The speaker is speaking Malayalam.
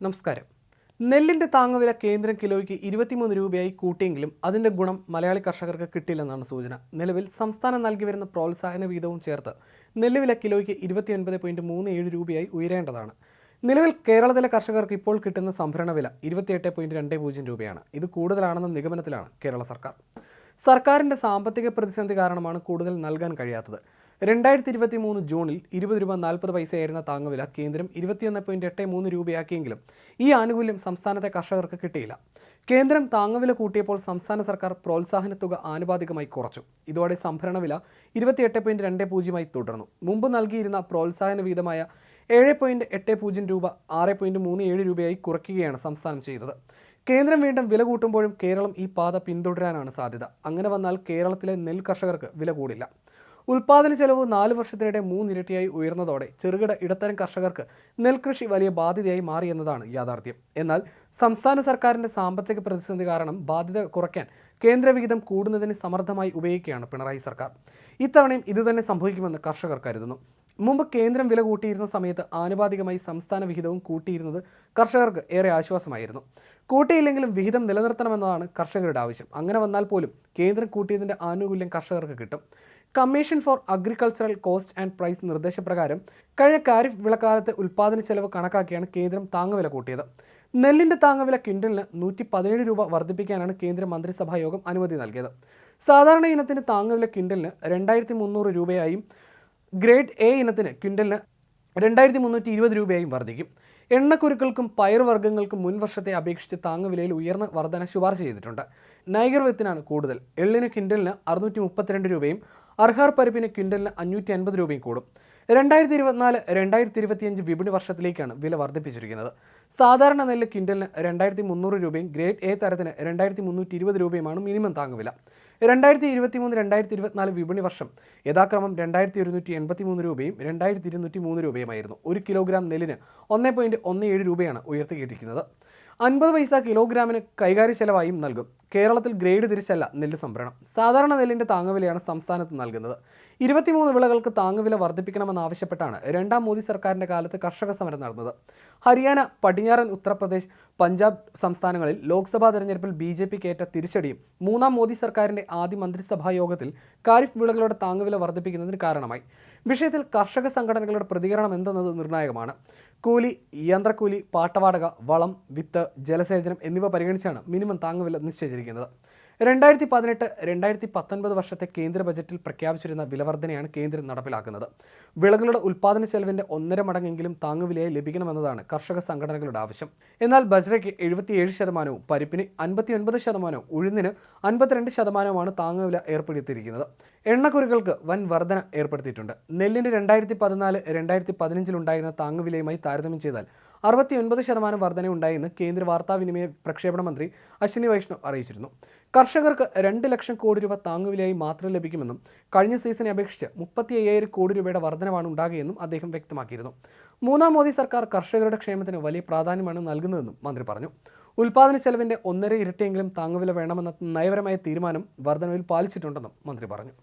നമസ്കാരം. നെല്ലിന്റെ താങ്ങുവില കേന്ദ്രം കിലോയ്ക്ക് ഇരുപത്തിമൂന്ന് രൂപയായി കൂട്ടിയെങ്കിലും അതിന്റെ ഗുണം മലയാളി കർഷകർക്ക് കിട്ടില്ലെന്നാണ് സൂചന. നിലവിൽ സംസ്ഥാനം നൽകി വരുന്ന പ്രോത്സാഹന വീതവും ചേർത്ത് നെല്ലുവില കിലോയ്ക്ക് ഇരുപത്തിയൊൻപത് പോയിന്റ് മൂന്ന് ഏഴ് രൂപയായി ഉയരേണ്ടതാണ്. നിലവിൽ കേരളത്തിലെ കർഷകർക്ക് ഇപ്പോൾ കിട്ടുന്ന സംഭരണ വില ഇരുപത്തിയെട്ട് പോയിന്റ് രണ്ട് പൂജ്യം രൂപയാണ്. ഇത് കൂടുതലാണെന്ന നിഗമനത്തിലാണ് കേരള സർക്കാർ. സർക്കാരിന്റെ സാമ്പത്തിക പ്രതിസന്ധി കാരണമാണ് കൂടുതൽ നൽകാൻ കഴിയാത്തത്. രണ്ടായിരത്തി ഇരുപത്തി മൂന്ന് ജൂണിൽ ഇരുപത് രൂപ നാൽപ്പത് പൈസയായിരുന്ന താങ്ങുവില കേന്ദ്രം ഇരുപത്തിയൊന്ന് പോയിന്റ് എട്ട് മൂന്ന് രൂപയാക്കിയെങ്കിലും ഈ ആനുകൂല്യം സംസ്ഥാനത്തെ കർഷകർക്ക് കിട്ടിയില്ല. കേന്ദ്രം താങ്ങുവില കൂട്ടിയപ്പോൾ സംസ്ഥാന സർക്കാർ പ്രോത്സാഹന തുക ആനുപാതികമായി കുറച്ചു. ഇതോടെ സംഭരണ വില ഇരുപത്തിയെട്ട് പോയിന്റ് രണ്ട് പൂജ്യമായി തുടർന്നു. മുമ്പ് നൽകിയിരുന്ന പ്രോത്സാഹന വീതമായ ഏഴ് പോയിന്റ് എട്ട് പൂജ്യം രൂപ ആറ് പോയിന്റ് മൂന്ന് ഏഴ് രൂപയായി കുറയ്ക്കുകയാണ് സംസ്ഥാനം ചെയ്തത്. കേന്ദ്രം വീണ്ടും വില കൂട്ടുമ്പോഴും കേരളം ഈ പാത പിന്തുടരാനാണ് സാധ്യത. അങ്ങനെ വന്നാൽ കേരളത്തിലെ നെൽ കർഷകർക്ക് വില കൂടില്ല. ഉൽപാദന ചെലവ് നാല് വർഷത്തിനിടെ മൂന്നിരട്ടിയായി ഉയർന്നതോടെ ചെറുകിട ഇടത്തരം കർഷകർക്ക് നെൽകൃഷി വലിയ ബാധ്യതയായി മാറിയെന്നതാണ് യാഥാർത്ഥ്യം. എന്നാൽ സംസ്ഥാന സർക്കാരിന്റെ സാമ്പത്തിക പ്രതിസന്ധി കാരണം ബാധ്യത കുറയ്ക്കാൻ കേന്ദ്രവിഹിതം കൂടുന്നതിന് സമർത്ഥമായി ഉപയോഗിക്കുകയാണ് പിണറായി സർക്കാർ. ഇത്തവണയും ഇതുതന്നെ സംഭവിക്കുമെന്ന് കർഷകർ കരുതുന്നു. മുമ്പ് കേന്ദ്രം വില കൂട്ടിയിരുന്ന സമയത്ത് ആനുപാതികമായി സംസ്ഥാന വിഹിതവും കൂട്ടിയിരുന്നത് കർഷകർക്ക് ഏറെ ആശ്വാസമായിരുന്നു. കൂട്ടിയില്ലെങ്കിലും വിഹിതം നിലനിർത്തണമെന്നതാണ് കർഷകരുടെ ആവശ്യം. അങ്ങനെ വന്നാൽ പോലും കേന്ദ്രം കൂട്ടിയതിന്റെ ആനുകൂല്യം കർഷകർക്ക് കിട്ടും. Commission for agricultural cost and price നിർദ്ദേശപ്രകാരം കഴിഞ്ഞ കാരിഫ് വിളക്കാലത്തെ ഉൽപ്പാദന ചെലവ് കണക്കാക്കിയാണ് കേന്ദ്രം താങ്ങുവില കൂട്ടിയത്. നെല്ലിന്റെ താങ്ങുവില ക്വിന്റലിന് നൂറ്റി പതിനേഴ് രൂപ വർദ്ധിപ്പിക്കാനാണ് കേന്ദ്ര മന്ത്രിസഭാ യോഗം അനുമതി നൽകിയത്. സാധാരണ ഇനത്തിന് താങ്ങുവില ക്വിന്റലിന് രണ്ടായിരത്തി മുന്നൂറ് രൂപയായും ഗ്രേഡ് എ ഇനത്തിന് ക്വിന്റലിന് രണ്ടായിരത്തി മുന്നൂറ്റി ഇരുപത് രൂപയായും വർദ്ധിക്കും. എണ്ണക്കുരുക്കൾക്കും പയറുവർഗങ്ങൾക്കും മുൻവർഷത്തെ അപേക്ഷിച്ച് താങ്ങുവിലയിൽ ഉയർന്ന വർധന ശുപാർശ ചെയ്തിട്ടുണ്ട്. നൈഗർ വിത്തിനാണ് കൂടുതൽ. എള്ളിന് ക്വിന്റലിന് അറുന്നൂറ്റി മുപ്പത്തിരണ്ട് രൂപയും അർഹാർ പരിപ്പിന് ക്വിന്റലിന് അഞ്ഞൂറ്റി അൻപത് രൂപയും കൂടും. രണ്ടായിരത്തി ഇരുപത്തിനാല് രണ്ടായിരത്തി ഇരുപത്തിയഞ്ച് വിപണി വർഷത്തിലേക്കാണ് വില വർദ്ധിപ്പിച്ചിരിക്കുന്നത്. സാധാരണ നെല്ല് ക്വിന്റലിന് രണ്ടായിരത്തി മുന്നൂറ് രൂപയും ഗ്രേഡ് എ തരത്തിന് രണ്ടായിരത്തി മുന്നൂറ്റി ഇരുപത് രൂപയുമാണ് മിനിമം താങ്ങുവില. രണ്ടായിരത്തി ഇരുപത്തി മൂന്ന് രണ്ടായിരത്തി ഇരുപത്തിനാല് വിപണി വർഷം യഥാക്രമം രണ്ടായിരത്തി ഒരുന്നൂറ്റി എൺപത്തി മൂന്ന് രൂപയും രണ്ടായിരത്തി ഇരുന്നൂറ്റി മൂന്ന് രൂപയുമായിരുന്നു. ഒരു കിലോഗ്രാം നെല്ലിന് ഒന്നേ പോയിന്റ് ഒന്ന് ഏഴ് രൂപയാണ് ഉയർത്തിക്കിട്ടിരിക്കുന്നത് അൻപത് പൈസ കിലോഗ്രാമിന് കൈകാര്യ ചെലവായും നൽകും. കേരളത്തിൽ ഗ്രേഡ് തിരിച്ചല്ല നെല്ല് സംഭരണം. സാധാരണ നെല്ലിന്റെ താങ്ങുവിലയാണ് സംസ്ഥാനത്ത് നൽകുന്നത്. ഇരുപത്തിമൂന്ന് വിളകൾക്ക് താങ്ങുവില വർദ്ധിപ്പിക്കണമെന്നാവശ്യപ്പെട്ടാണ് രണ്ടാം മോദി സർക്കാരിന്റെ കാലത്ത് കർഷക സമരം നടന്നത്. ഹരിയാന പടിഞ്ഞാറൻ ഉത്തർപ്രദേശ് പഞ്ചാബ് സംസ്ഥാനങ്ങളിൽ ലോക്സഭാ തെരഞ്ഞെടുപ്പിൽ ബി ജെ പിക്ക് ഏറ്റ തിരിച്ചടിയും മൂന്നാം മോദി സർക്കാരിന്റെ ആദ്യ മന്ത്രിസഭാ യോഗത്തിൽ കാരിഫ് വിളകളുടെ താങ്ങുവില വർദ്ധിപ്പിക്കുന്നതിന് കാരണമായി. വിഷയത്തിൽ കർഷക സംഘടനകളുടെ പ്രതികരണം എന്തെന്നത് നിർണായകമാണ്. കൂലി യന്ത്രക്കൂലി പാട്ടവാടക വളം വിത്ത് ജലസേചനം എന്നിവ പരിഗണിച്ചാണ് മിനിമം താങ്ങുവില നിശ്ചയിച്ചിരിക്കുന്നത്. രണ്ടായിരത്തി പതിനെട്ട് രണ്ടായിരത്തി പത്തൊൻപത് വർഷത്തെ കേന്ദ്ര ബജറ്റിൽ പ്രഖ്യാപിച്ചിരുന്ന വിലവർധനയാണ് കേന്ദ്രം നടപ്പിലാക്കുന്നത്. വിളകളുടെ ഉൽപ്പാദന ചെലവിന്റെ ഒന്നര മടങ്ങെങ്കിലും താങ്ങുവിലയായി ലഭിക്കണമെന്നതാണ് കർഷക സംഘടനകളുടെ ആവശ്യം. എന്നാൽ ബജ്രയ്ക്ക് എഴുപത്തിയേഴ് ശതമാനവും പരിപ്പിന് അൻപത്തിയൊൻപത് ശതമാനവും ഉഴുന്നിന് അൻപത്തിരണ്ട് ശതമാനവുമാണ് താങ്ങുവില ഏർപ്പെടുത്തിയിരിക്കുന്നത്. എണ്ണക്കുരുകൾക്ക് വൻ വർധന ഏർപ്പെടുത്തിയിട്ടുണ്ട്. നെല്ലിന് രണ്ടായിരത്തി പതിനാല് രണ്ടായിരത്തി പതിനഞ്ചിലുണ്ടായിരുന്ന താങ്ങുവിലയുമായി താരതമ്യം ചെയ്താൽ അറുപത്തിയൊൻപത് ശതമാനം വർധനയുണ്ടായെന്ന് കേന്ദ്ര വാർത്താവിനിമയ പ്രക്ഷേപണ മന്ത്രി അശ്വിനി വൈഷ്ണവ് അറിയിച്ചിരുന്നു. കർഷകർക്ക് രണ്ട് ലക്ഷം കോടി രൂപ താങ്ങുവിലയായി മാത്രം ലഭിക്കുമെന്നും കഴിഞ്ഞ സീസണെ അപേക്ഷിച്ച് മുപ്പത്തി അയ്യായിരം കോടി രൂപയുടെ വർധനമാണ് ഉണ്ടാകുകയെന്നും അദ്ദേഹം വ്യക്തമാക്കിയിരുന്നു. മൂന്നാം മോദി സർക്കാർ കർഷകരുടെ ക്ഷേമത്തിന് വലിയ പ്രാധാന്യമാണ് നൽകുന്നതെന്നും മന്ത്രി പറഞ്ഞു. ഉൽപാദന ചെലവിന്റെ ഒന്നര ഇരട്ടിയെങ്കിലും താങ്ങുവില വേണമെന്ന നയപരമായ തീരുമാനം വർധനവിൽ പാലിച്ചിട്ടുണ്ടെന്നും മന്ത്രി പറഞ്ഞു.